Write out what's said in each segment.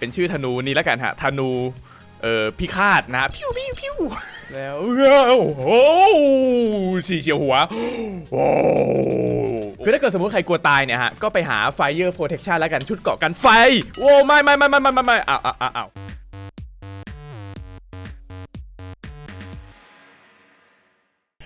เป็นชื่อธนูนี้แล้วกันฮะธนูเอ่อพิฆาตนะพิวพิวพิวแล้วโอ้โหสีเฉียวหัวโอ้คือถ้าเกิดสมมติใครกลัวตายเนี่ยฮะ ก็ไปหา Fire Protection แล้วกันชุดเกาะกันไฟ โอ้ไม่ไม่ไม่ไม่ไม่ไม่ไม่อ้าวอ้าวอ้าว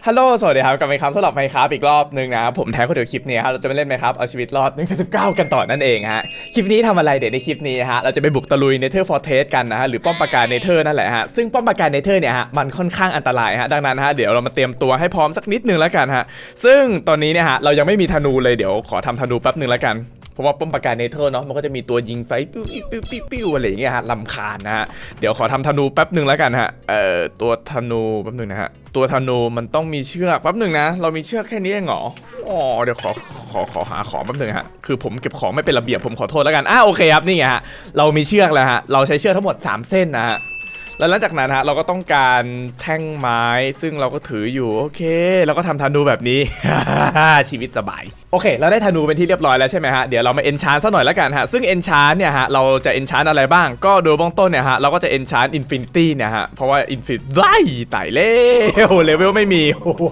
ฮัลโหล สวัสดีครับ กลับมาอีกครั้งสำหรับไมครับอีกรอบหนึ่งนะ ผมแท้ก็เดี๋ยวคลิปนี้ครับเราจะไปเล่นไหมครับ เอาชีวิตรอด1.19 กันต่อนั่นเองฮะ คลิปนี้ทำอะไรเดี๋ยวในคลิปนี้ฮะ เราจะไปบุกตะลุยเนเธอร์ฟอร์เทสกันนะฮะ หรือป้อมปราการเนเธอร์นั่นแหละฮะ ซึ่งป้อมปราการเนเธอร์เนี่ยฮะ มันค่อนข้างอันตรายฮะ ดังนั้นฮะ เดี๋ยวเรามาเตรียมตัวให้พร้อมสักนิดนึงแล้วกันฮะ ซึ่งตอนนี้เนี่ยฮะ เรายังไม่มีธนูเลย เดี๋ยวขอทำธนูแป๊บนึงแล้วกัน ราะว่าป้อมปราการเนเธอร์เนาะมันก็จะมีตัวยิงไฟปิ้วปิ้วปิ้วปิ้วอะไรอย่างเงี้ยฮะลำคาญนะฮะเดี๋ยวขอทำธนูแป๊บหนึ่งแล้วกันฮะเอ่อตัวธนูแป๊บหนึ่งนะฮะตัวธนูมันต้องมีเชือกแป๊บหนึ่งนะ เรามีเชือกแค่นี้เองเหรออ๋อเดี๋ยวขอขอขอหาของแป๊บหนึ่งฮะคือผมเก็บของไม่เป็นระเบียบผมขอโทษแล้วกันอะโอเคครับนี่ไงฮะเรามีเชือกแล้วฮะเราใช้เชือกทั้งหมด 3 เส้นนะฮะ แล้วหลังจากนั้นฮะเราก็ต้องการแท่งไม้ซึ่งเราก็ถืออยู่โอเคเราก็ทำธนูแบบนี้ ชีวิตสบายโอเค เราได้ธนูเป็นที่เรียบร้อยแล้วใช่ไหมฮะเดี๋ยวเรามาเอนชานซะหน่อยแล้วกันฮะซึ่งเอนชานเนี่ยฮะเราจะเอนชานอะไรบ้าง ก็โดยเบื้องต้นเนี่ยฮะเราก็จะเอนชานอินฟินิตี้เนี่ยฮะเพราะว่าอินฟินิไล่ไต่เล่เลเวลไม่มีโอ้โห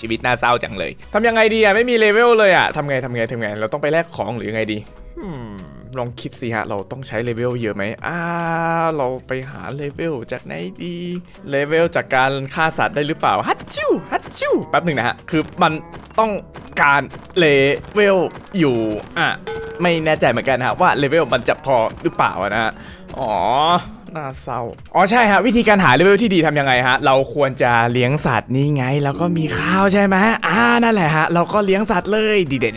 ชีวิตน่าเศร้าจังเลยทำยังไงดีอะไม่มีเลเวลเลยอะทำไงทำไงทำไงเราต้องไปแลกของหรือยังไงดีอืม ลองคิดสิฮะ เราต้องใช้เลเวลเยอะไหมอ่า เราไปหาเลเวลจากไหนดี เลเวลจากการฆ่าสัตว์ได้หรือเปล่า ฮัตชิวฮัตชิวแป๊บหนึ่งนะฮะ คือมันต้องการเลเวลอยู่ อะ ไม่แน่ใจเหมือนกันฮะว่าเลเวลมันจะพอหรือเปล่านะฮะ อ๋อน่าเศร้า อ๋อใช่ฮะ วิธีการหาเลเวลที่ดีทำยังไงฮะ เราควรจะเลี้ยงสัตว์นี่ไง แล้วก็มีข้าวใช่ไหมอ่านั่นแหละฮะ เราก็เลี้ยงสัตว์เลยดีเด็ด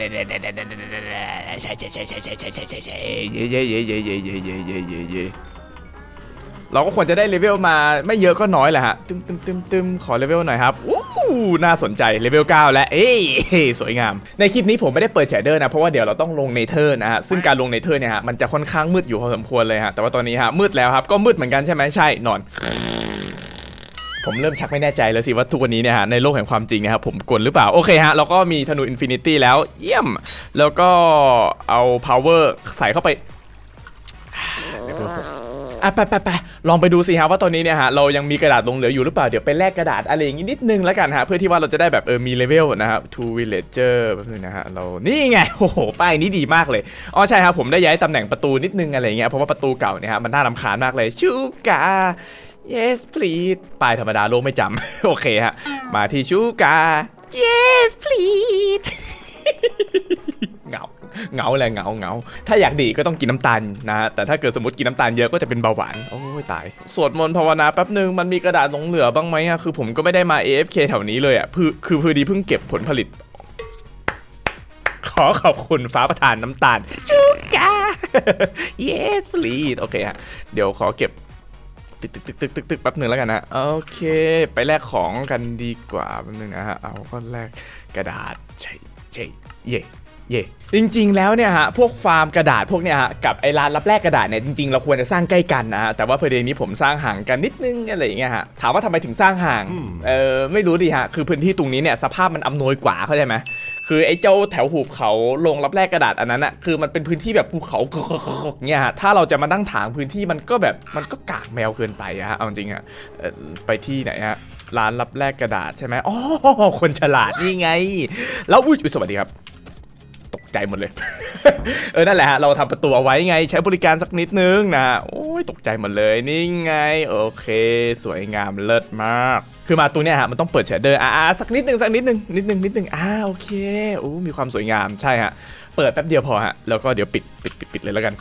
เด็ดเด็ดเด็ดเด็ดเด็ดเด็ดใช่ใช่ใช่ใช่ใช่ใช่ใช่ใช่ใช่เย่เย่เย่เย่เย่เย่เย่เย่เย่เย่เราก็ควรจะได้เลเวลมาไม่เยอะก็น้อยแหละฮะตึมตึมตึมตึมขอเลเวลหน่อยครับอู้น่าสนใจเลเวล9แล้วเอ้ยสวยงาม ในคลิปนี้ผมไม่ได้เปิดแชเดอร์นะ เพราะว่าเดี๋ยวเราต้องลงเนเธอร์นะฮะ ซึ่งการลงเนเธอร์เนี่ยฮะมันจะค่อนข้างมืดอยู่พอสมควรเลยฮะ แต่ว่าตอนนี้ฮะมืดแล้วครับก็มืดเหมือนกันใช่ไหมใช่นอน ผมเริ่มชักไม่แน่ใจแล้วสิว่าทุกวันนี้เนี่ยฮะในโลกแห่งความจริงเนะครับผมกลหรือเปล่า โอเคฮะเราก็มีธนูอินฟินิตี้แล้วเยี่ยม แล้วก็เอา power ใส่เข้าไปอะไปไปไปลองไปดูสิฮะว่าตอนนี้เนี่ยฮะเรายังมีกระดาษหลงเหลืออยู่หรือเปล่า เดี๋ยวไปแลกกระดาษอะไรอย่างงี้นิดนึงแล้วกันฮะเพื่อที่ว่าเราจะได้แบบเออมีเลเวลนะครับ to villager แบบนึงนะฮะเรานี่ไงโอ้โหป้ายนี้ดีมากเลยอ๋อใช่ครับผมได้ย้ายตำแหน่งประตูนิดนึงอะไรอย่างเงี้ยเพราะว่าประตูเก่าเนี่ยฮะมันน่ารำคาญมากเลยชูกา yes please ป้ายธรรมดาโลกไม่จำ โอเคฮะ มาที่ชูกา yes please เหงาเหงาแหละเหงาเหงา ถ้าอยากดีก็ต้องกินน้ำตาลนะฮะ แต่ถ้าเกิดสมมติกินน้ำตาลเยอะก็จะเป็นเบาหวาน โอ้ยตาย สวดมนต์ภาวนาแป๊บหนึ่งมันมีกระดาษหลงเหลือบ้างไหมอะคือผมก็ไม่ได้มา AFK แถวนี้เลยอะคือคือพอดีเพิ่งเก็บผลผลิต ขอขอบคุณฟ้าประทานน้ำตาล ชูกา yes please โอเคฮะ เดี๋ยวขอเก็บ ตึกตึกตึกตึกตึกตึกแป๊บหนึ่งแล้วกันนะโอเค ไปแลกของกันดีกว่าแป๊บหนึงนะฮะเอาก็แลกกระดาษใช่ใช่เย่เย่จริงๆ แล้วเนี่ยฮะพวกฟาร์มกระดาษพวกเนี่ยฮะกับไอ้ร้านรับแลกกระดาษเนี่ยจริงๆ เราควรจะสร้างใกล้กันนะฮะแต่ว่าพอดีนี้ผมสร้างห่างกันนิดนึงอะไรอย่างเงี้ยฮะถามว่าทำไมถึงสร้างห่างเออไม่รู้ดิฮะคือพื้นที่ตรงนี้เนี่ยสภาพมันอำนวยกว่าเข้าใจไหม คือไอ้เจ้าแถวหุบเขาลงรับแลกกระดาษอันนั้นอะคือมันเป็นพื้นที่แบบภูเขาเนี่ยฮะถ้าเราจะมานั่งถางพื้นที่มันก็แบบมันก็กากแมวเกินไปอะฮะเอาจริงอะไปที่ไหนฮะร้านรับแลกกระดาษใช่ไหมอ๋อคนฉลาดนี่ไง แล้วอุ้ยอุ๊ยสวัสดีครับ ตกใจหมดเลย เออ นั่นแหละฮะ เราทำประตูเอาไว้ไง ใช้บริการสักนิดนึงนะ โอ้ยตกใจหมดเลย นี่ไง โอเค สวยงามเลิศมาก คือมาตรงเนี้ยฮะมันต้องเปิดแชเดอร์อ่าสักนิดนึงสักนิดนึงนิดนึงนิดนึงอ่าโอเคโอ้มีความสวยงามใช่ฮะเปิดแป๊บเดียวพอฮะแล้วก็เดี๋ยวปิดปิดปิดปิดเลยแล้วกัน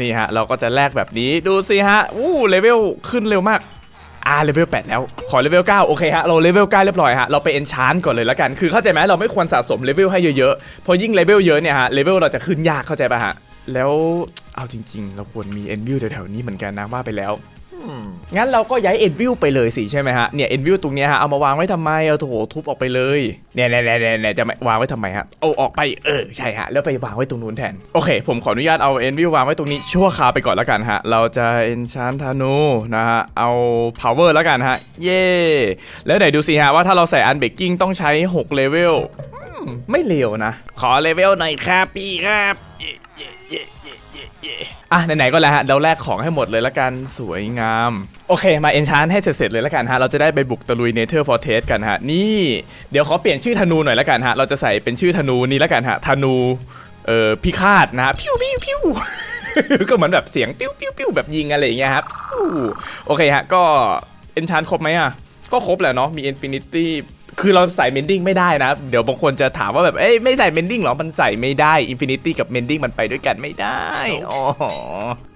นี่ฮะเราก็จะแลกแบบนี้ดูสิฮะอู้เลเวลขึ้นเร็วมากอ่าเลเวล8แล้ว ขอเลเวล9โอเคฮะ เราเลเวล9เรียบร้อยฮะ เราไปเอนชานก่อนเลยแล้วกัน คือเข้าใจไหมเราไม่ควรสะสมเลเวลให้เยอะๆ พอยิ่งเลเวลเยอะเนี่ยฮะ เลเวลเราจะขึ้นยากเข้าใจป่ะฮะ แล้วเอาจริง ๆ เราควรมีเอนวิวแถวๆนี้เหมือนกันนะว่าไปแล้ว งั้นเราก็ย้ายเอ็นวิวไปเลยสิใช่ไหมฮะ เนี่ยเอ็นวิวตรงเนี้ยฮะ เอามาวางไว้ทำไม เอาโถทุบออกไปเลย เนี่ยเนี่ยเนี่ยเนี่ยจะวางไว้ทำไมฮะ เอาออกไป เออ ใช่ฮะ แล้วไปวางไว้ตรงนู้นแทน โอเค ผมขออนุญาตเอาเอ็นวิววางไว้ตรงนี้ชั่วคราวไปก่อนแล้วกันฮะ เราจะเอนชานธนูนะฮะ เอา power แล้วกันฮะ เย่แล้วไหนดูสิฮะว่าถ้าเราใส่อันเบกกิ้งต้องใช้6เลเวล ไม่เลวนะ ขอเลเวลหน่อยครับพี่ครับเย่เย่เย่เย่เย่อะไหนๆก็แล้วฮะเราแลกของให้หมดเลยละกันสวยงาม โอเคมาเอนชานให้เสร็จๆเลยละกันฮะเราจะได้ไปบุกตะลุยเนเธอร์ฟอร์เทสกันฮะนี่เดี๋ยวขอเปลี่ยนชื่อธนูหน่อยละกันฮะเราจะใส่เป็นชื่อธนูนี้ละกันฮะธนูเอ่อพิฆาตนะฮะพิวพิวพิวก็เหมือนแบบเสียงปิ้วปิ้วปิ้วแบบยิงอะไรอย่างเงี้ยครับปิ้วโอเคฮะก็เอนชานครบไหมอะก็ครบแหละเนาะมีอินฟินิตี้ คือเราใส่เมนดิ้งไม่ได้นะ เดี๋ยวบางคนจะถามว่าแบบเอ้ยไม่ใส่เมนดิ้งหรอ มันใส่ไม่ได้อินฟินิตี้กับเมนดิ้งมันไปด้วยกันไม่ได้อ๋อ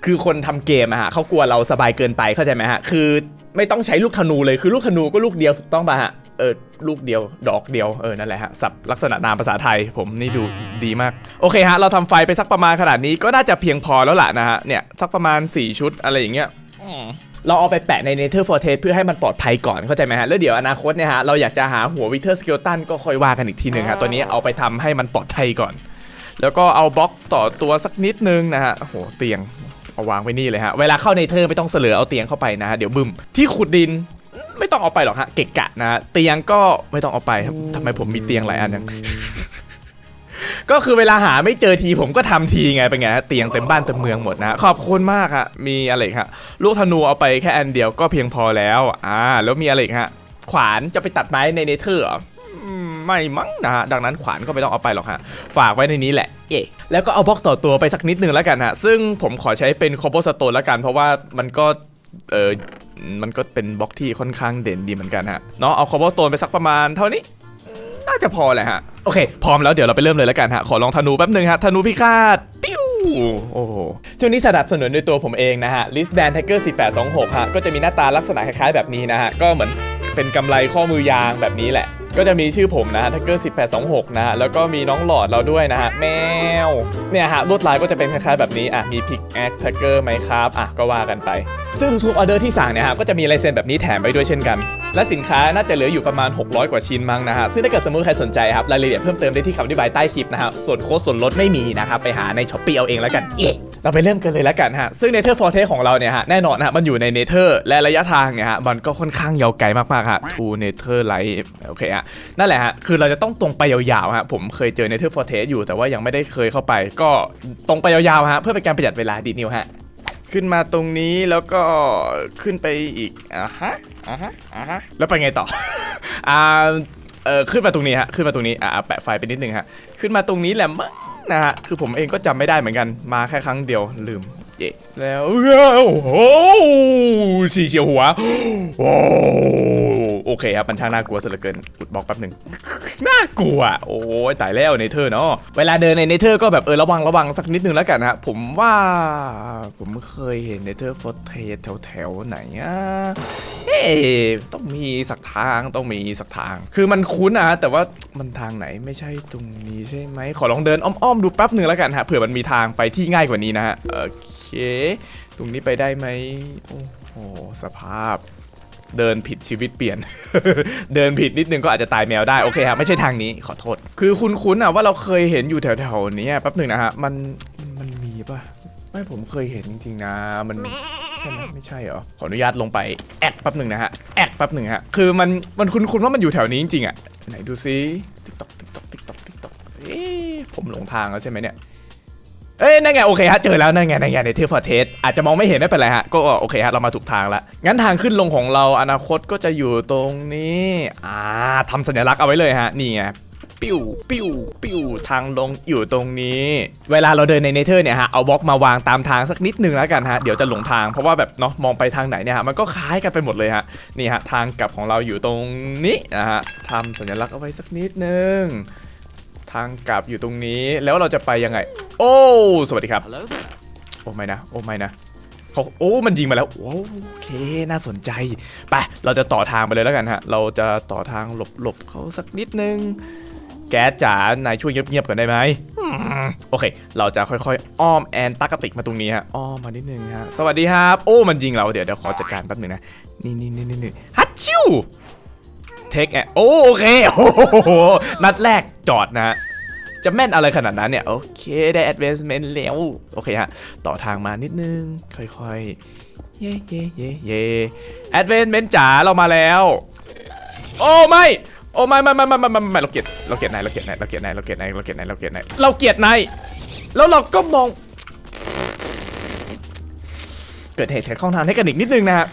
คือคนทำเกมอะฮะเขากลัวเราสบายเกินไปเข้าใจไหมฮะ คือไม่ต้องใช้ลูกธนูเลยคือลูกธนูก็ลูกเดียวถูกต้องป่ะฮะเออลูกเดียวดอกเดียวเออนั่นแหละฮะสับลักษณะนามภาษาไทย ผมนี่ดูดีมาก โอเคฮะ เราทำไฟไปสักประมาณขนาดนี้ก็น่าจะเพียงพอแล้วล่ะนะฮะเนี่ยสักประมาณ 4 ชุดอะไรอย่างเงี้ยอืม เราเอาไปแปะใน Nether Fortress เพื่อให้มันปลอดภัยก่อนเข้าใจไหมฮะ แล้วเดี๋ยวอนาคตเนี่ยฮะ เราอยากจะหาหัว Wither Skeleton ก็ค่อยว่ากันอีกทีหนึ่งฮะ ตัวนี้เอาไปทำให้มันปลอดภัยก่อน แล้วก็เอาบล็อกต่อตัวสักนิดนึงนะฮะโอ้โหเตียงเอาวางไว้นี่เลยฮะ เวลาเข้าในเธอไม่ต้องเสลือเอาเตียงเข้าไปนะฮะ เดี๋ยวบึมที่ขุดดินไม่ต้องเอาไปหรอกฮะ เกะกะนะฮะเตียงก็ไม่ต้องเอาไปครับทำไมผมมีเตียงหลายอันยัง ก็คือเวลาหาไม่เจอทีผมก็ทำทีไงเป็นไงเตียงเต็มบ้านเต็มเมืองหมดนะขอบคุณมากฮะมีอะไรอีกฮะลูกธนูเอาไปแค่อันเดียวก็เพียงพอแล้วอ่าแล้วมีอะไรอีกฮะขวานจะไปตัดไม้ในเนเธอร์เหรอไม่มั้งนะฮะดังนั้นขวานก็ไม่ต้องเอาไปหรอกฮะฝากไว้ในนี้แหละเย่แล้วก็เอาบล็อกต่อตัวไปสักนิดนึงแล้วกันฮะซึ่งผมขอใช้เป็นคอโบสโตนแล้วกัน เพราะว่ามันก็เออมันก็เป็นบล็อกที่ค่อนข้างเด่นดีเหมือนกันฮะเนาะเอาคอโบสโตนไปสักประมาณเท่านี้ น่าจะพอแหละฮะ โอเค พร้อมแล้วเดี๋ยวเราไปเริ่มเลยแล้วกันฮะ ขอลองธนูแป๊บหนึ่งฮะ ธนูพิฆาตปิ้วโอ้โหช่วงนี้สนับสนุนโดยตัวผมเองนะฮะ List Band Tiger 4826 ฮะ ก็จะมีหน้าตาลักษณะคล้ายๆแบบนี้นะฮะ ก็เหมือนเป็นกำไรข้อมือยางแบบนี้แหละ ก็จะมีชื่อผมนะฮะ Tiger 1826 นะฮะ แล้วก็มีน้องหลอดเราด้วยนะฮะ แมว เนี่ยฮะ ลวดลายก็จะเป็นคล้ายๆแบบนี้ อะ มี Pick Axe Tiger ไหมครับ อะ ก็ว่ากันไป ซึ่งทุกๆออเดอร์ที่สั่งเนี่ยฮะ ก็จะมีลายเซ็นแบบนี้แถมไปด้วยเช่นกัน และสินค้าน่าจะเหลืออยู่ประมาณ 600 กว่าชิ้นมั้งนะฮะ ซึ่งถ้าเกิดสมมติใครสนใจครับ รายละเอียดเพิ่มเติมได้ที่คำอธิบายใต้คลิปนะฮะ ส่วนโค้ดส่วนลดไม่มีนะครับ ไปหาในช้อปปี้เอาเองแล้วกัน เย้เราไปเริ่มกันเลยแล้วกันฮะ ซึ่ง Nether Fortress ของเราเนี่ยฮะ แน่นอนฮะ มันอยู่ใน Nether และระยะทางเนี่ยฮะ มันก็ค่อนข้างยาวไกลมากๆฮะ to Nether Light โอเคฮะ นั่นแหละฮะ คือเราจะต้องตรงไปยาวๆฮะ ผมเคยเจอ Nether Fortress อยู่ แต่ว่ายังไม่ได้เคยเข้าไป ก็ตรงไปยาวๆฮะ เพื่อเป็นการประหยัดเวลาดีนิวฮะ ขึ้นมาตรงนี้แล้วก็ขึ้นไปอีกอะฮะอะฮะอะฮะแล้วไปไงต่อ อ่าเออขึ้นมาตรงนี้ฮะขึ้นมาตรงนี้อะแปะไฟไปนิดนึงฮะขึ้นมาตรงนี้แหละมั้งนะฮะคือผมเองก็จำไม่ได้เหมือนกันมาแค่ครั้งเดียวลืมเย่แล้วโอ้โหสีเฉียวหัวโอ้ โอเคครับมันช่างน่ากลัวซะเหลือเกินอุดบล็อกแป๊บหนึ่งน่ากลัว โอ้ยตายแล้วเนเธอร์เนาะเวลาเดินในเนเธอร์ก็แบบเออระวังระวังสักนิดนึงแล้วกันฮะผมว่าผมเคยเห็นเนเธอร์ฟอร์เทสแถวแถวไหนอะเอ๊ะต้องมีสักทางต้องมีสักทาง คือมันคุ้นอะแต่ว่ามันทางไหนไม่ใช่ตรงนี้ใช่ไหมขอลองเดินอ้อมๆดูแป๊บหนึ่งแล้วกันฮะเผื่อมันมีทางไปที่ง่ายกว่านี้นะฮะโอเค ตรงนี้ไปได้ไหมโอ้โหสภาพ เดินผิดชีวิตเปลี่ยน เดินผิดนิดนึงก็อาจจะตายแมวได้ โอเคครับไม่ใช่ทางนี้ขอโทษ คือคุณคุ้นๆอะว่าเราเคยเห็นอยู่แถวๆนี้แป๊บหนึ่งนะฮะมันมันมีป่ะไม่ผมเคยเห็นจริงๆนะมันใช่ไหมไม่ใช่เหรอขออนุญาตลงไปแอดแป๊บหนึ่งนะฮะแอดแป๊บหนึ่งฮะคือมันมันคุ้นๆว่ามันอยู่แถวนี้จริงๆอะไหนดูซิติ๊กต๊อกติ๊กต๊อกติ๊กต๊อกติ๊กต๊อกเอ๊ผมหลงทางแล้วใช่ไหมเนี่ย เอ้ยนั่นไงโอเคฮะเจอแล้วนั่นไงนั่นไงในเทฟอร์เทสอาจจะมองไม่เห็นไม่เป็นไรฮะก็โอเคฮะเรามาถูกทางแล้วงั้นทางขึ้นลงของเราอนาคตก็จะอยู่ตรงนี้อ่าทำสัญลักษณ์เอาไว้เลยฮะนี่ไงปิ้วปิ้วปิ้วทางลงอยู่ตรงนี้ เวลาเราเดินในเนเธอร์เนี่ยฮะเอาบล็อกมาวางตามทางสักนิดนึงแล้วกันฮะเดี๋ยวจะหลงทางเพราะว่าแบบเนาะมองไปทางไหนเนี่ยฮะมันก็คล้ายกันไปหมดเลยฮะนี่ฮะทางกลับของเราอยู่ตรงนี้นะฮะทำสัญลักษณ์เอาไว้สักนิดนึง ทางกลับอยู่ตรงนี้แล้วเราจะไปยังไง โอ้สวัสดีครับ Hello there. โอ้ไม่นะ โอ้ไม่นะเขาโอ้มันยิงมาแล้วโอ้โอเคน่าสนใจไปเราจะต่อทางไปเลยแล้วกันฮะ เราจะต่อทางหลบหลบเขาสักนิดนึง แก๊สจ๋านายช่วยเงียบๆก่อนได้ไหมอืมโอเค เราจะค่อยๆ อ้อมแอนตากติกมาตรงนี้ฮะอ้อมมานิดนึงฮะสวัสดีครับ โอ้มันยิงเราเดี๋ยวเดี๋ยวขอจัดการแป๊บหนึงนะนี่นี่นี่นี่นี่ฮัตชิว เทคแอโอโอเคโอ้โหนัดแรกจอดนะฮะจะแม่นอะไรขนาดนั้นเนี่ย โอเคได้ advancement แล้ว โอเคฮะ ต่อทางมานิดนึง ค่อยๆ เย่เย่เย่เย่ advancement จ๋าเรามาแล้ว โอ้ไม่ โอ้ไม่ไม่ไม่ไม่ไม่ไม่ไม่เราเกลียดเราเกลียดนายเราเกลียดนายเราเกลียดนายเราเกลียดนายเราเกลียดนายเราเกลียดนายเราเกลียดนายแล้วเราก็มอง เกิดเหตุขัดข้องทางเทคนิคนิดนึงนะฮะ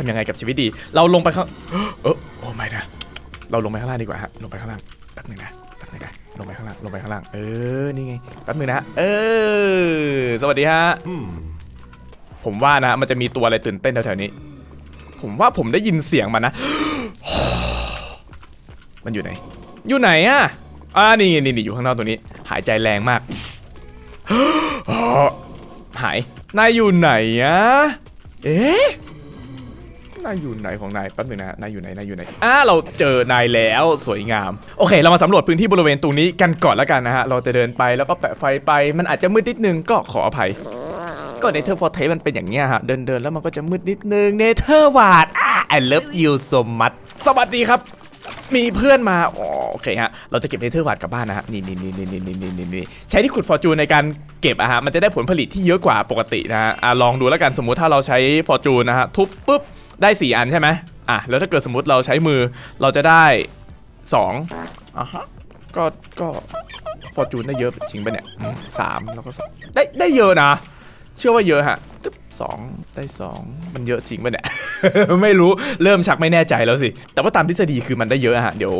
ทำยังไงกับชีวิตดี เราลงไปข้างเออโอ้ไม่นะ เราลงไปข้างล่างดีกว่าฮะ ลงไปข้างล่างแป๊บหนึงนะแป๊บหนึงนะลงไปข้างล่าง ลงไปข้างล่าง เออ นี่ไง แป๊บหนึงนะฮะเออ สวัสดีฮะ ผมว่านะ มันจะมีตัวอะไรตื่นเต้นแถวๆนี้ ผมว่าผมได้ยินเสียงมันนะ มันอยู่ไหน อยู่ไหนอะอ่านี่ไงนี่นี่อยู่ข้างนอกตัวนี้ หายใจแรงมาก หาย นายอยู่ไหนอะเอ๊ะ นายอยู่ไหนของนายแป๊บหนึงนะนายอยู่ไหนนายอยู่ไหนอ่าเราเจอนายแล้วสวยงาม โอเค เรามาสำรวจพื้นที่บริเวณตรงนี้กันก่อนแล้วกันนะฮะ เราจะเดินไปแล้วก็แปะไฟไป มันอาจจะมืดนิดนึงก็ขออภัย ก็เนเธอร์ฟอร์เทมันเป็นอย่างเงี้ยฮะ เดินเดินแล้วมันก็จะมืดนิดนึงเนเธอร์วาดอ่า I love you so much สวัสดีครับ มีเพื่อนมาอ๋อโอเคฮะ เราจะเก็บเนเธอร์วาดกลับบ้านนะฮะ นี่นี่นี่นี่นี่นี่นี่นี่ใช้ที่ขุดฟอร์จูนในการเก็บอะฮะ มันจะได้ผลผลิตที่เยอะกว่าปกตินะฮะอะลองดูแล้วกันสมมุติถ้าเราใช้ฟอร์จูนนะฮะทุบปุ๊บ ได้4อันใช่ไหมอะแล้วถ้าเกิดสมมติเราใช้มือเราจะได้2อะฮะก็ก็ฟอร์จูนได้เยอะจริงปะเนี่ยสามแล้วก็สได้ได้เยอะนะ เชื่อว่าเยอะฮะตึ๊บสองได้สองมันเยอะจริงปะเนี่ย ไม่รู้เริ่มชักไม่แน่ใจแล้วสิ แต่ว่าตามทฤษฎีคือมันได้เยอะฮะเดี๋ยว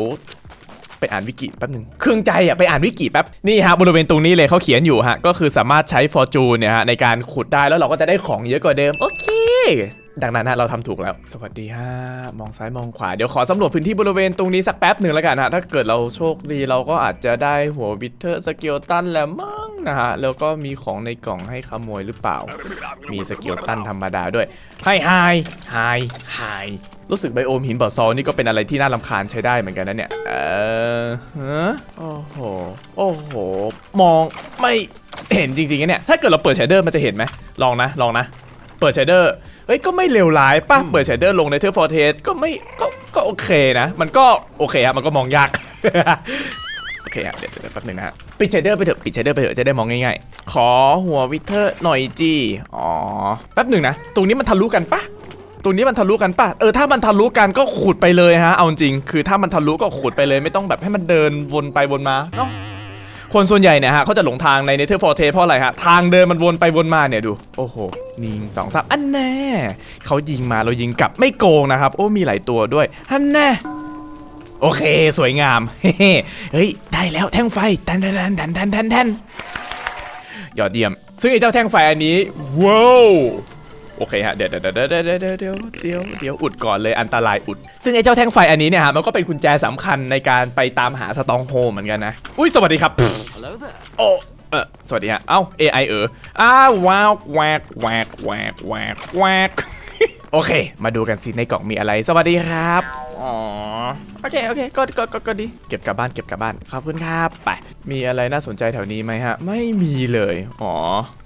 ไปอ่านวิกิแป๊บหนึ่งเครื่องใจอะไปอ่านวิกิแป๊บ นี่ฮะบริเวณตรงนี้เลยเขาเขียนอยู่ฮะ ก็คือสามารถใช้ฟอร์จูนเนี่ยฮะในการขุดได้แล้วเราก็จะได้ของเยอะกว่าเดิม โอเค ดังนั้นฮะเราทำถูกแล้ว สวัสดีฮะมองซ้ายมองขวา เดี๋ยวขอสำรวจพื้นที่บริเวณตรงนี้สักแป๊บหนึ่งแล้วกันฮะถ้าเกิดเราโชคดีเราก็อาจจะได้หัววิเทอร์สเกลตันแล้วมั้งนะฮะแล้วก็มีของในกล่องให้ขโมยหรือเปล่า มีสเกลตันธรรมดาด้วยไฮไฮไฮไฮรู้สึกไบโอมหินบ่อซอนี่ก็เป็นอะไรที่น่ารำคาญใช้ได้เหมือนกันนะเนี่ย เออฮะโอ้โห โอ้โห มองไม่เห็นจริงๆนะเนี่ย ถ้าเกิดเราเปิดชเดอร์มันจะเห็นไหม ลองนะ ลองนะ เปิดชเดอร์เฮ้ยก็ไม่เลวร้ายป่ะเปิดชเดอร์ลงในเทอร์ฟอร์เทสก็ไม่ก็ก็โอเคนะ มันก็โอเคครับมันก็มองยาก โอเคอะเดี๋ยวเดี๋ยวแป๊บหนึงนะฮะปิดเชเดอร์ไปเถอะปิดเชเดอร์ไปเถอะจะได้มองง่ายๆ ขอหัววิเทอร์หน่อยจีอ๋อแป๊บหนึ่งนะตรงนี้มันทะลุกันปะตรงนี้มันทะลุกันปะเออถ้ามันทะลุกันก็ขุดไปเลยฮะเอาจริงคือถ้ามันทะลุก็ขุดไปเลยไม่ต้องแบบให้มันเดินวนไปวนมาเนาะ คนส่วนใหญ่เนี่ยฮะเขาจะหลงทางในเนเธอร์ฟอร์เทเพราะอะไรฮะ ทางเดินมันวนไปวนมาเนี่ยดู โอ้โหนิงสองสามอันแน่เขายิงมาเรายิงกลับไม่โกงนะครับ โอ้มีหลายตัวด้วยอันแน่โอเค สวยงาม เฮ้เฮ้ยได้แล้วแท่งไฟแทนแทนแทนแทนแทนแทนยอดเยี่ยม ซึ่งไอ้เจ้าแท่งไฟอันนี้ว้าว โอเคฮะเดี๋ยวเดี๋ยวเดี๋ยวเดี๋ยวเดี๋ยวเดี๋ยวเดี๋ยวเดี๋ยวเดี๋ยวอุดก่อนเลยอันตรายอุด ซึ่งไอ้เจ้าแท่งไฟอันนี้เนี่ยฮะมันก็เป็นกุญแจสำคัญในการไปตามหาสตองโฮเหมือนกันนะอุ้ยสวัสดีครับ Hello there. โอ้เออสวัสดีฮะเอ้า AI เอออ้าวว้าวแวกแวกแวกแวกแวก โอเค มาดูกันสิในกล่องมีอะไร สวัสดีครับ อ๋อ โอเค โอเค ก็ก็ก็ก็ดี เก็บกลับบ้าน เก็บกลับบ้าน ขอบคุณครับ ไป มีอะไรน่าสนใจแถวนี้ไหมฮะ ไม่มีเลย อ๋อ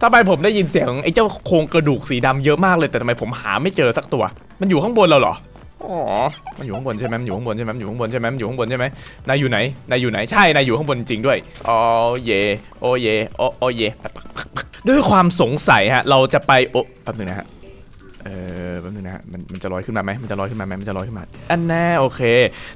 ทำไมผมได้ยินเสียงไอ้เจ้าโครงกระดูกสีดำเยอะมากเลย แต่ทำไมผมหาไม่เจอสักตัว มันอยู่ข้างบนเราเหรอ อ๋อ มันอยู่ข้างบนใช่ไหมมันอยู่ข้างบนใช่ไหมมันอยู่ข้างบนใช่ไหมมันอยู่ข้างบนใช่ไหมนายอยู่ไหน นายอยู่ไหน ใช่ นายอยู่ข้างบนจริงด้วย อ๋อเย โอเย โอโอเย ด้วยความสงสัยฮะ เราจะไป โอ้แป๊บนึงนะฮะ เออแป๊บนึงนะ ฮะมันมันจะลอยขึ้นมาไหมมันจะลอยขึ้นมาไหมมันจะลอยขึ้นมาอันแน่โอเค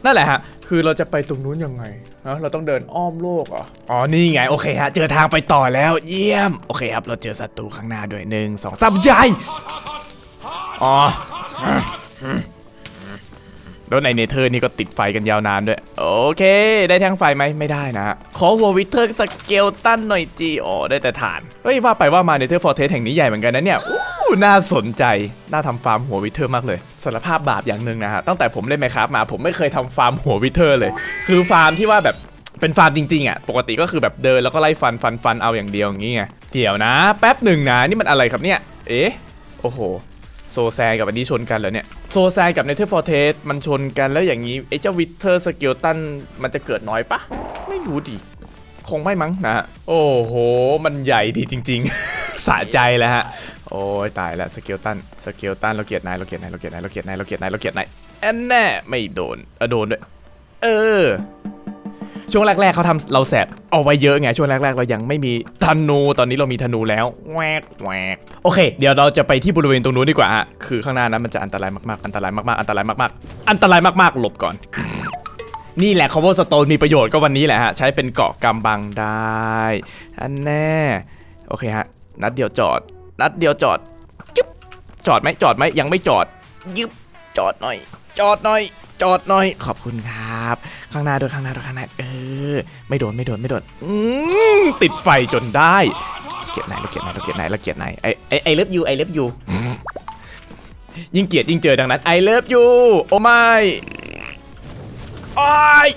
นั่นแหละฮะคือเราจะไปตรงนู้นยังไงฮะเราต้องเดินอ้อมโลกเหรออ๋อนี่ไงโอเคฮะเจอทางไปต่อแล้วเยี่ยมโอเคครับเราเจอศัตรูข้างหน้าด้วยหนึ่งสองสามใหญ่อ๋อ แล้วในเนเธอร์นี่ก็ติดไฟกันยาวนานด้วย โอเค ได้แท่งไฟไหมไม่ได้นะ ขอหัววิเทอร์สเกลตันหน่อยจีโอได้แต่ฐาน เฮ้ย ว่าไปว่ามาเนเธอร์ฟอร์เทสแห่งนี้ใหญ่เหมือนกันนะเนี่ยน่าสนใจ น่าทำฟาร์มหัววิเทอร์มากเลยสารภาพบาปอย่างหนึ่งนะฮะ ตั้งแต่ผมเล่นไมครับมา ผมไม่เคยทำฟาร์มหัววิเทอร์เลย คือฟาร์มที่ว่าแบบเป็นฟาร์มจริงๆอะ ปกติก็คือแบบเดินแล้วก็ไล่ฟันฟันฟันเอาอย่างเดียวอย่างงี้ไง เดี๋ยวนะ แป๊บหนึ่งนะ นี่มันอะไรครับเนี่ย เอ๊ะ โอ้โห โซแซนกับอันนี้ชนกันเหรอเนี่ย โซแซนกับเนเธอร์ฟอร์เทสมันชนกันแล้วอย่างนี้ไอ้เจ้าวิเทอร์สเกลตันมันจะเกิดน้อยปะ ไม่รู้ดิ คงไม่มั้งนะ โอ้โห มันใหญ่ดีจริง ๆ สะใจแล้วฮะ โอ้ยตายแล้วสเกลตันสเกลตันเราเกียดนายเราเกียดนายเราเกียดนายเราเกียดนายเราเกียดนายเราเกียดนายแอนแน่ไม่โดนเออโดนด้วย เออ ช่วงแรก ๆเขาทำเราแสบเอาไว้เยอะไงช่วงแรก ๆ เรายังไม่มีธนูตอนนี้เรามีธนูแล้วแวกแวกโอเค เดี๋ยวเราจะไปที่บริเวณตรงนู้นดีกว่าฮะคือข้างหน้านั้นมันจะอันตรายมากๆอันตรายมากๆอันตรายมากๆ อันตรายมากๆ หลบก่อน นี่แหละ cover stone มีประโยชน์ก็วันนี้แหละฮะใช้เป็นเกาะกำบังได้อันแน่โอเคฮะนัดเดียวจอด นัดเดียวจอดจอดไหมจอดไหมยังไม่จอดยึบจอดหน่อย จอดหน่อย จอดหน่อย ขอบคุณครับ ข้างหน้าด้วยข้างหน้าด้วยข้างหน้า เออ ไม่โดนไม่โดนไม่โดนอืมติดไฟจนได้ เกียดไหนเราเกียดไหนเราเกียดไหนเราเกียดไหนไอไอไอเลิฟยูไอเลิฟยูยิ่งเกลียดยิ่งเจอดังนั้นไอเลิฟยูโอ้ไม่โอ้ย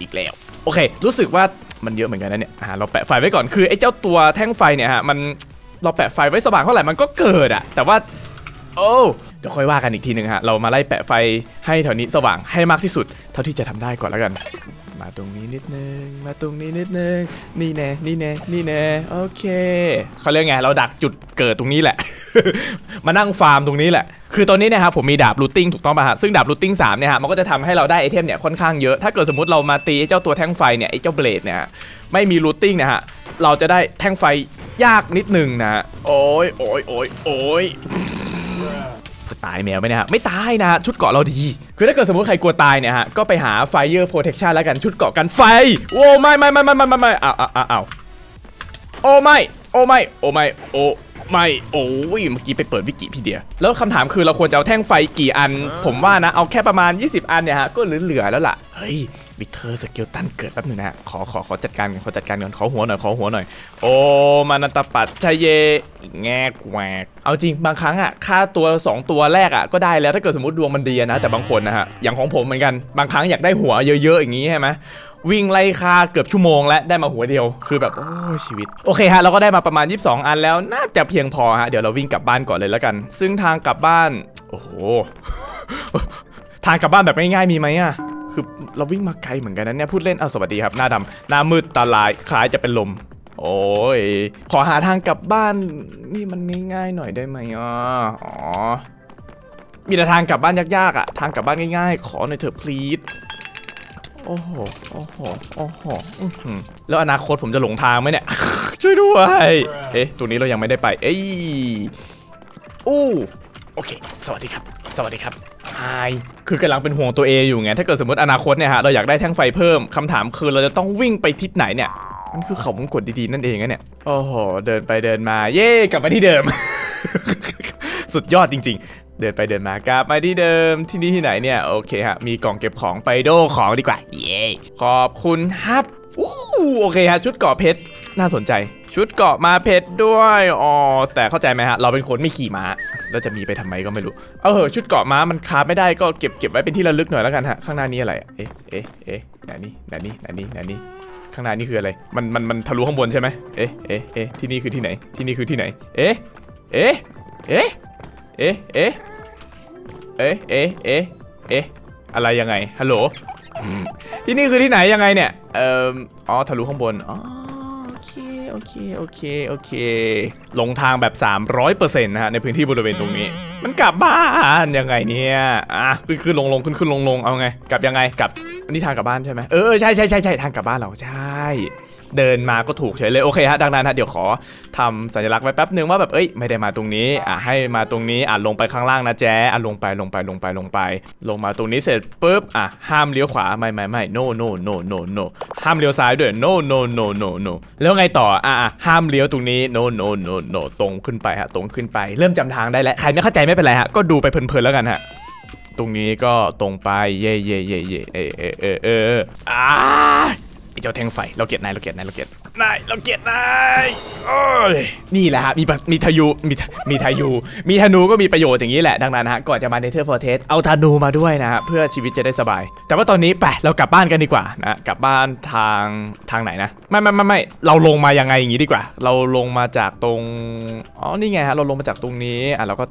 อีกแล้ว โอเค รู้สึกว่ามันเยอะเหมือนกันนะเนี่ยอ่าเราแปะไฟไว้ก่อนคือไอ้เจ้าตัวแท่งไฟเนี่ยฮะมันเราแปะไฟไว้สว่างเท่าไหร่มันก็เกิดอะแต่ว่า โอ้เดี๋ยวค่อยว่ากันอีกทีหนึ่งฮะ เรามาไล่แปะไฟให้แถวนี้สว่างให้มากที่สุด เท่าที่จะทำได้ก่อนแล้วกัน มาตรงนี้นิดนึง มาตรงนี้นิดนึง นี่แน่ นี่แน่ นี่แน่ โอเค เขาเรียกไง เราดักจุดเกิดตรงนี้แหละ มานั่งฟาร์มตรงนี้แหละ คือตอนนี้นะครับผมมีดาบรูทติ้งถูกต้องป่ะฮะ ซึ่งดาบรูทติ้งสามเนี่ยฮะ มันก็จะทำให้เราได้ไอเทมเนี่ยค่อนข้างเยอะ ถ้าเกิดสมมติเรามาตีไอ้เจ้าตัวแท่งไฟเนี่ย ไอ้เจ้าเบลดเนี่ยไม่มีรูทติ้งนะฮะ เราจะได้แท่งไฟยากนิดนึงนะโอ้ยโอ้ยโอ้ยโอ้ย ตายแมวไหมเนะฮะไม่ตายนะฮะชุดเกาะเราดี คือถ้าเกิดสมมติใครกลัวตายเนี่ยฮะก็ไปหา Fire Protection แล้วกันชุดเกาะกันไฟ โอ้ไม่ไม่ไม่ไม่ไม่ไม่ไม่อ้าวอ้าวอ้าวอ้าวโอ้ไม่โอ้ไม่โอ้ไม่โอ้ไม่โอ้ยเมื่อกี้ไปเปิดวิกิพีเดีย แล้วคำถามคือเราควรจะเอาแท่งไฟกี่อัน ผมว่านะเอาแค่ประมาณ 20 อันเนี่ยฮะก็เหลือๆแล้วล่ะเฮ้ย วิเทอร์สเกลตันเกิดแป๊บหนึงนะฮะขอขอขอจัดการขอจัดการก่อนขอหัวหน่อยขอหัวหน่อย โอ้มานันตปัดชัยเยแงกแหวกเอาจริงบางครั้งอะค่าตัว 2 ตัวแรกอะก็ได้แล้วถ้าเกิดสมมติดวงมันดีนะแต่บางคนนะฮะอย่างของผมเหมือนกันบางครั้งอยากได้หัวเยอะๆอย่างนี้ใช่ไหมวิ่งไล่ค่าเกือบชั่วโมงแล้วได้มาหัวเดียวคือแบบโอ้ชีวิต โอเคฮะเราก็ได้มาประมาณ 22 อันแล้วน่าจะเพียงพอฮะเดี๋ยวเราวิ่งกลับบ้านก่อนเลยแล้วกัน ซึ่งทางกลับบ้าน โอ้โหทางกลับบ้านแบบง่ายๆมีไหมอะ คือเราวิ่งมาไกลเหมือนกันนะเนี่ยพูดเล่นเอาสวัสดีครับหน้าดำหน้ามืดตาลายคล้ายจะเป็นลม โอ้ยขอหาทางกลับบ้านนี่มันง่ายๆหน่อยได้ไหมอะอ๋อมีแต่ทางกลับบ้านยากๆอะทางกลับบ้านง่ายๆ ขอหน่อยเถอะ please โอ้โห โอ้โห โอ้โหอื้อหอแล้วอนาคตผมจะหลงทางไหมเนี่ย ช่วยด้วย เอ๊ะตรงนี้เรายังไม่ได้ไป เอ้ยอู้โอเค สวัสดีครับ สวัสดีครับ ไฮคือกำลังเป็นห่วงตัวเองอยู่ไง ถ้าเกิดสมมติอนาคตเนี่ยฮะ เราอยากได้แท่งไฟเพิ่มคำถามคือเราจะต้องวิ่งไปทิศไหนเนี่ย มันคือเขาวงกดดีๆ นั่นเองนะเนี่ย โอ้โห เดินไปเดินมา เย่กลับมาที่เดิม สุดยอดจริง ๆ เดินไปเดินมากลับมาที่เดิม ที่นี่ที่ไหนเนี่ย โอเคฮะ มีกล่องเก็บของไปโดของดีกว่า เย่ขอบคุณครับอู้โอเคฮะ ชุดกราะเพชร น่าสนใจ ชุดเกาะมาเพชรด้วยอ๋อแต่เข้าใจไหมฮะ เราเป็นคนไม่ขี่ม้า แล้วจะมีไปทำไมก็ไม่รู้ เอาเหอชุดเกาะม้ามันคาไม่ได้ก็เก็บเก็บไว้เป็นที่ระลึกหน่อยแล้วกันฮะ ข้างหน้านี้อะไร เอ๊ะเอ๊ะเอ๊ะไหนนี่ไหนนี่ไหนนี่ไหนนี่ข้างหน้านี่คืออะไร มันมันมันทะลุข้างบนใช่ไหมเอ๊ะเอ๊ะเอ๊ะที่นี่คือที่ไหน ที่นี่คือที่ไหน เอ๊ะเอ๊ะเอ๊ะเอ๊ะเอ๊ะเอ๊ะเอ๊ะเอ๊ะเอ๊ะอะไรยังไง ฮัลโหล ที่นี่คือที่ไหนยังไงเนี่ย เอ่อ อ๋อ ทะลุข้างบน อ๋อ โอเค โอเค โอเค ลงทางแบบ 300%นะฮะ ในพื้นที่บริเวณตรงนี้ มันกลับบ้านยังไงเนี่ย อะ ขึ้นขึ้นลงลงขึ้นขึ้นลงลงเอาไง กลับยังไง กลับอันนี้ทางกลับบ้านใช่ไหมเออใช่ใช่ใช่ใช่ทางกลับบ้านเราใช่ เดินมาก็ถูกเฉยเลยโอเคฮะดังนั้นฮะเดี๋ยวขอทำสัญลักษณ์ไว้แป๊บหนึ่งว่าแบบเอ้ยไม่ได้มาตรงนี้อะให้มาตรงนี้อะลงไปข้างล่างนะแจ๊อะลงไปลงไปลงไปลงไป ลงมาตรงนี้เสร็จปุ๊บอะห้ามเลี้ยวขวาไม่ไม่ไม่ no no no no no ห้ามเลี้ยวซ้ายด้วย no no no no no แล้วไงต่ออะห้ามเลี้ยวตรงนี้ no no no no ตรงขึ้นไปฮะตรงขึ้นไป เริ่มจำทางได้แล้วใครไม่เข้าใจไม่เป็นไรฮะก็ดูไปเพลินๆแล้วกันฮะตรงนี้ก็ตรงไปเย่เย่เย่เย่เออเออเออเอออ่า ไอ้เจ้าแทงไฟเราเกลียดนายเราเกลียดนายเราเกลียดนายเราเกลียดนายโอ้ยนี่แหละฮะมีมีทายุมีมีทายุมีธนูก็มีประโยชน์อย่างนี้แหละดังนั้นฮะก่อนจะมาเนเธอร์ฟอร์เทสเอาธนูมาด้วยนะฮะเพื่อชีวิตจะได้สบาย แต่ว่าตอนนี้ไปเรากลับบ้านกันดีกว่านะกลับบ้านทางทางไหนนะไม่ไม่ไม่ไม่เราลงมายังไงอย่างนี้ดีกว่า เราลงมาจากตรงอ๋อนี่ไงฮะเราลงมาจากตรงนี้อะเราก็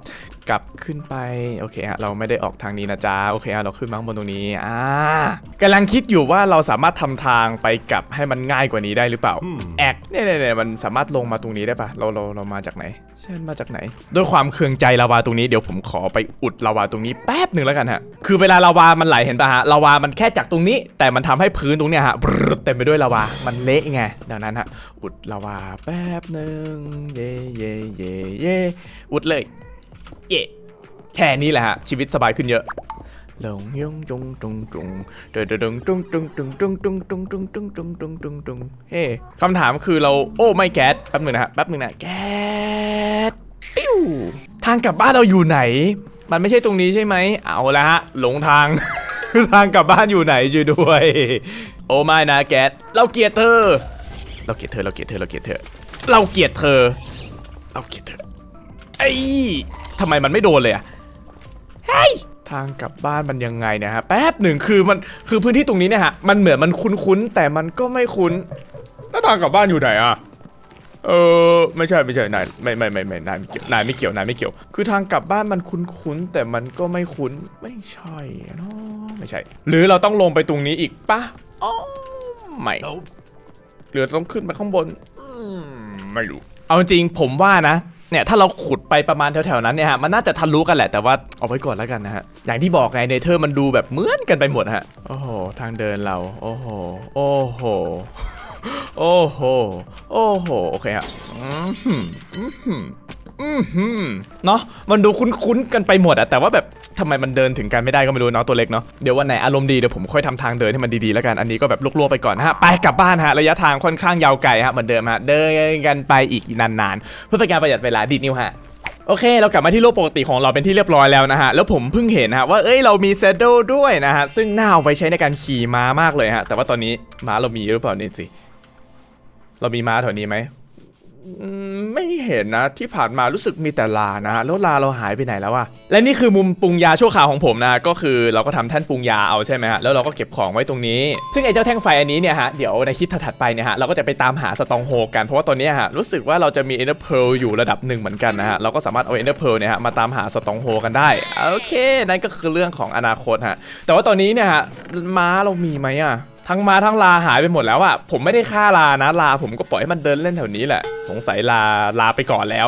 กลับขึ้นไป โอเคฮะเราไม่ได้ออกทางนี้นะจ๊ะ โอเคฮะเราขึ้นมาข้างบนตรงนี้ อ่ากำลังคิดอยู่ว่าเราสามารถทำทางไปกลับให้มันง่ายกว่านี้ได้หรือเปล่า แอกเนี่ยเนี่ยเนี่ยมันสามารถลงมาตรงนี้ได้ปะเราเราเรามาจากไหนเช่นมาจากไหน ด้วยความเคืองใจลาวาตรงนี้เดี๋ยวผมขอไปอุดลาวาตรงนี้แป๊บหนึ่งแล้วกันฮะ คือเวลาลาวามันไหลเห็นปะฮะลาวามันแค่จากตรงนี้ แต่มันทำให้พื้นตรงเนี้ยฮะบรึ๊ดเต็มไปด้วยลาวา มันเละไง ดังนั้นฮะ อุดลาวาแป๊บหนึ่งเย่เย่เย่เย่อุดเลย เย่แค่นี้แหละฮะ ชีวิตสบายขึ้นเยอะลงยงจงจงจงเดดดงจงจงจงจงจงจงจงจงจงจงจงจงเฮ้คำถามคือเราโอ้ไม่แก๊สแป๊บหนึ่งนะฮะแป๊บหนึ่งนะแก๊สิ้วทางกลับบ้านเราอยู่ไหน มันไม่ใช่ตรงนี้ใช่ไหมเอาละฮะหลงทางทางกลับบ้านอยู่ไหนช่วยด้วย โอ้ไม่นะแก๊สเราเกลียดเธอ เราเกลียดเธอเราเกลียดเธอเราเกลียดเธอ เราเกลียดเธอ เราเกลียดเธอไอ้ ทำไมมันไม่โดนเลยอะเฮ้ยทางกลับบ้านมันยังไงเนะฮะแป๊บหนึ่งคือมันคือพื้นที่ตรงนี้เนี่ยฮะมันเหมือนมันคุ้นๆแต่มันก็ไม่คุ้นแล้วทางกลับบ้านอยู่ไหนอะเออไม่ใช่ไม่ใช่นายไม่ไม่ไม่ไม่นายไม่เกี่ยวนายไม่เกี่ยวนายไม่เกี่ยว คือทางกลับบ้านมันคุ้นๆแต่มันก็ไม่คุ้นไม่ใช่เนาะไม่ใช่ หรือเราต้องลงไปตรงนี้อีกปะอ๋อไม่หรือต้องขึ้นไปข้างบนอืมไม่รู้เอาจริงผมว่านะ เนี่ยถ้าเราขุดไปประมาณแถวๆนั้นเนี่ยฮะมันน่าจะทะลุกันแหละแต่ว่าเอาไว้ก่อนแล้วกันนะฮะอย่างที่บอกไงเนเธอร์มันดูแบบเหมือนกันไปหมดฮะโอ้โหทางเดินเราโอ้โหโอ้โหโอ้โห โอ้โห โอเคฮะ อืมเนาะมันดูคุ้นๆกันไปหมดอะแต่ว่าแบบทำไมมันเดินถึงกันไม่ได้ก็ไม่รู้เนาะตัวเล็กเนาะเดี๋ยววันไหนอารมณ์ดีเดี๋ยวผมค่อยทำทางเดินให้มันดีๆแล้วกันอันนี้ก็แบบลวกๆไปก่อนนะฮะไปกลับบ้านฮะระยะทางค่อนข้างยาวไกลฮะเหมือนเดิมฮะเดินกันไปอีกนานๆ เพื่อเป็นการประหยัดเวลาดีดนิ้วฮะ โอเค เรากลับมาที่โลกปกติของเราเป็นที่เรียบร้อยแล้วนะฮะ แล้วผมเพิ่งเห็นนะฮะว่าเอ้ยเรามีเซด d ลด้วยนะฮะ ซึ่งน่าเอาไว้ใช้ในการขี่ม้ามากเลยฮะ แต่ว่าตอนนี้ม้าเรามีหรือเปล่านี่สิ เรามีม้าแถวนี้ไหม ไม่เห็นนะที่ผ่านมารู้สึกมีแต่ลานะฮะแล้วลาเราหายไปไหนแล้ววะและนี่คือมุมปรุงยาชั่วคราวของผมนะก็คือเราก็ทำแท่นปรุงยาเอาใช่ไหมฮะแล้วเราก็เก็บของไว้ตรงนี้ ซึ่งไอ้เจ้าแท่งไฟอันนี้เนี่ยฮะเดี๋ยวในคลิปถัดไปเนี่ยฮะเราก็จะไปตามหาสตองโฮกันเพราะว่าตอนนี้ฮะรู้สึกว่าเราจะมีเอเนอร์เพลอยู่ระดับหนึ่งเหมือนกันนะฮะเราก็สามารถเอาเอเนอร์เพลเนี่ยฮะมาตามหาสตองโฮกันได้โอเค นั่นก็คือเรื่องของอนาคตฮะแต่ว่าตอนนี้เนี่ยฮะม้าเรามีไหมอะ ทั้งมาทั้งลาหายไปหมดแล้วอะผมไม่ได้ฆ่าลานะลาผมก็ปล่อยให้มันเดินเล่นแถวนี้แหละ สงสัยลาลาไปก่อนแล้ว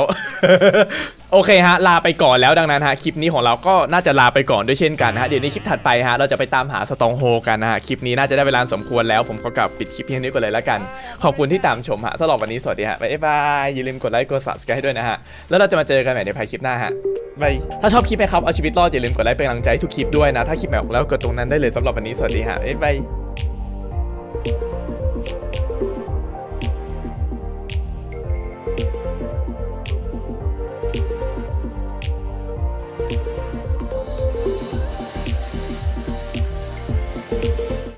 โอเคฮะ ลาไปก่อนแล้วดังนั้นฮะ คลิปนี้ของเราก็น่าจะลาไปก่อนด้วยเช่นกันนะฮะ เดี๋ยวในคลิปถัดไปฮะ เราจะไปตามหาสตองโฮกันนะฮะ คลิปนี้น่าจะได้เวลาสมควรแล้ว ผมก็กลับปิดคลิปเพียงนี้ก่อนเลยแล้วกัน ขอบคุณที่ตามชมฮะสำหรับวันนี้สวัสดีฮะบ๊ายบายอย่าลืมกดไลค์กด subscribe ให้ด้วยนะฮะแล้วเราจะมาเจอกันใหม่ในภายคลิปหน้าฮะบายถ้าชอบคลิปไหมครับเอาชีวิตรอดอย่าลืมกดไลค์เป็นกำลังใจให้ทุกคลิปด้วยนะถ้าคลิปไหนออกแล้วกดตรงนั้นได้เลยสำหรับวันนี้สวัสดีฮะบ๊ายบาย